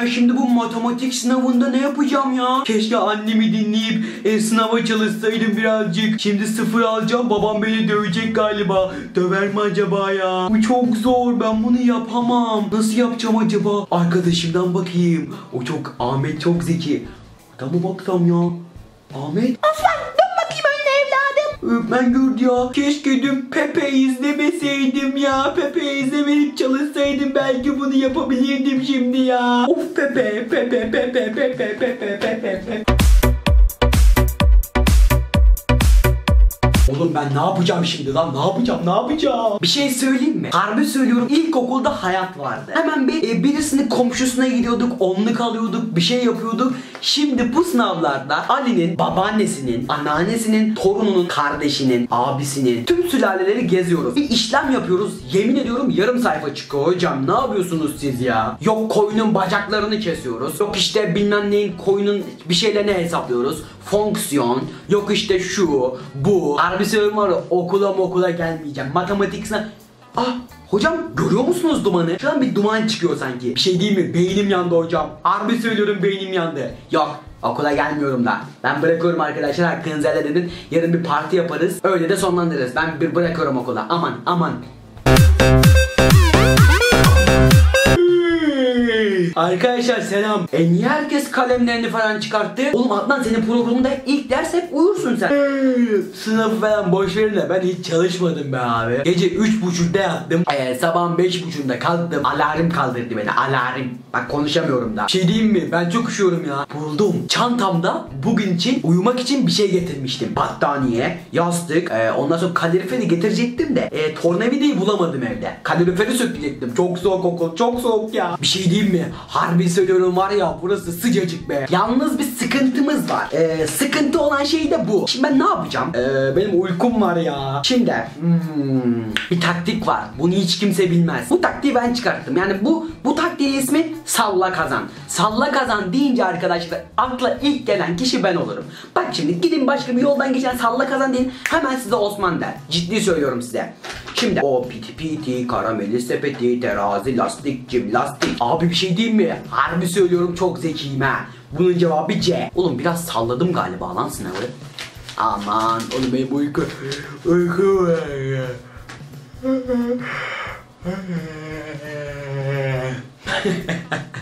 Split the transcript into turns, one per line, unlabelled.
ben şimdi bu matematik sınavında ne yapacağım ya? Keşke annemi dinleyip e, sınava çalışsaydım birazcık. Şimdi sıfır alacağım babam beni dövecek galiba. Döver mi acaba ya? Bu çok zor ben bunu yapamam. Nasıl yapacağım acaba? Arkadaşımdan bakayım. O çok Ahmet çok zeki. Adama baksam ya. Ahmet.
Aslan evladım.
Ben gördü ya. Keşke dün Pepe izlemeseydim ya. Pepe izlemeyip çalışsaydım belki bunu yapabilirdim şimdi ya. Of Pepe, Pepe, Pepe, Pepe, Pepe, Pepe, Pepe. Oğlum ben ne yapacağım şimdi lan? Ne yapacağım? Ne yapacağım? Bir şey söyleyeyim mi? Harbi söylüyorum. İlkokulda hayat vardı. Hemen bir e, birisinin komşusuna gidiyorduk. Onluk alıyorduk. Bir şey yapıyorduk. Şimdi bu sınavlarda Ali'nin babaannesinin, anneannesinin, torununun, kardeşinin, abisinin tüm sülaleleri geziyoruz. Bir işlem yapıyoruz. Yemin ediyorum yarım sayfa çıkıyor hocam. Ne yapıyorsunuz siz ya? Yok koyunun bacaklarını kesiyoruz. Yok işte bilmem neyin koyunun bir şeylerini hesaplıyoruz. Fonksiyon. Yok işte şu, bu. Harbi söylüyorum var ya okula okula gelmeyeceğim. Matematik sınav... Ah hocam görüyor musunuz dumanı? Şu an bir duman çıkıyor sanki. Bir şey değil mi? Beynim yandı hocam. Harbi söylüyorum beynim yandı. Yok okula gelmiyorum da. Ben bırakıyorum arkadaşlar hakkınızı helal edin. Yarın bir parti yaparız. Öyle de sonlandırırız. Ben bir bırakıyorum okula. Aman aman. Arkadaşlar selam. E niye herkes kalemlerini falan çıkarttı? Oğlum Adnan senin programında ilk ders hep uyursun sen. Sınavı falan boş verin de ben hiç çalışmadım be abi. Gece 3.30'da yattım. E, sabahın 5.30'da kalktım. Alarm kaldırdı beni alarm. Bak konuşamıyorum da. Şey diyeyim mi? Ben çok üşüyorum ya. Buldum. Çantamda bugün için uyumak için bir şey getirmiştim. Battaniye, yastık, e, ondan sonra kaloriferi getirecektim de e, tornavidayı bulamadım evde. Kaloriferi sökecektim. Çok soğuk okul, çok soğuk ya. Bir şey diyeyim mi? Harbi söylüyorum var ya burası sıcacık be. Yalnız bir sıkıntımız var. E, sıkıntı olan şey de bu. Şimdi ben ne yapacağım? E, benim uykum var ya. Şimdi hmm, bir taktik var. Bunu hiç kimse bilmez. Bu taktiği ben çıkarttım. Yani bu bu taktiğin ismi salla kazan. Salla kazan deyince arkadaşlar akla ilk gelen kişi ben olurum. Bak şimdi gidin başka bir yoldan geçen salla kazan deyin. Hemen size Osman der. Ciddi söylüyorum size. Şimdi o piti piti, karameli sepeti, terazi, lastik, cim lastik. Abi bir şey diyeyim mi? Harbi söylüyorum çok zekiyim ha. Bunun cevabı C. Oğlum biraz salladım galiba lan sınavı. Aman oğlum benim uyku uyku var ya.